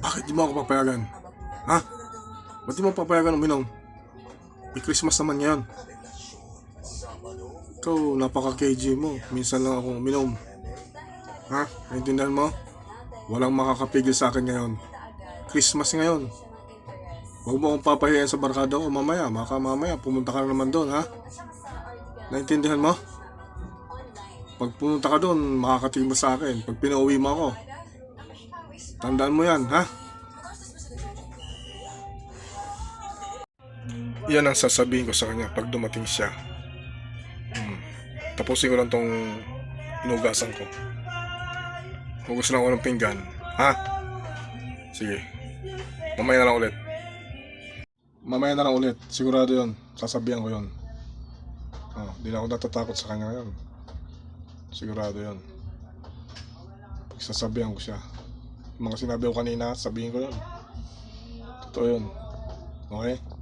Bakit di mo ako papayagan? Ha? Ba't di mo papayagan uminom? May Christmas naman ngayon. Ikaw, napaka-KG mo. Minsan lang ako uminom. Ha? Naintindihan mo? Walang makakapigil sa akin ngayon. Christmas ngayon. Huwag mo akong papahiyan sa barkada ko mamaya. Maka mamaya, pumunta ka na naman doon, ha? Naintindihan mo? Pag pumunta ka doon, makakatingin mo sa akin. Pag pinauwi mo ako, tandaan mo yan, ha? Yan ang sasabihin ko sa kanya pag dumating siya. Hmm. Tapusin ko lang tong inugasan ko. Hugas lang ako ng pinggan. Ha? Sige. Mamaya na lang ulit. Mamaya na lang ulit. Sigurado yon. Sasabihan ko yon. Oh, di na ako natatakot sa kanya ngayon. Sigurado yon. Sasabihan ko siya. Mga sinabi ko kanina, sabihin ko yon. Totoo yun. Okay?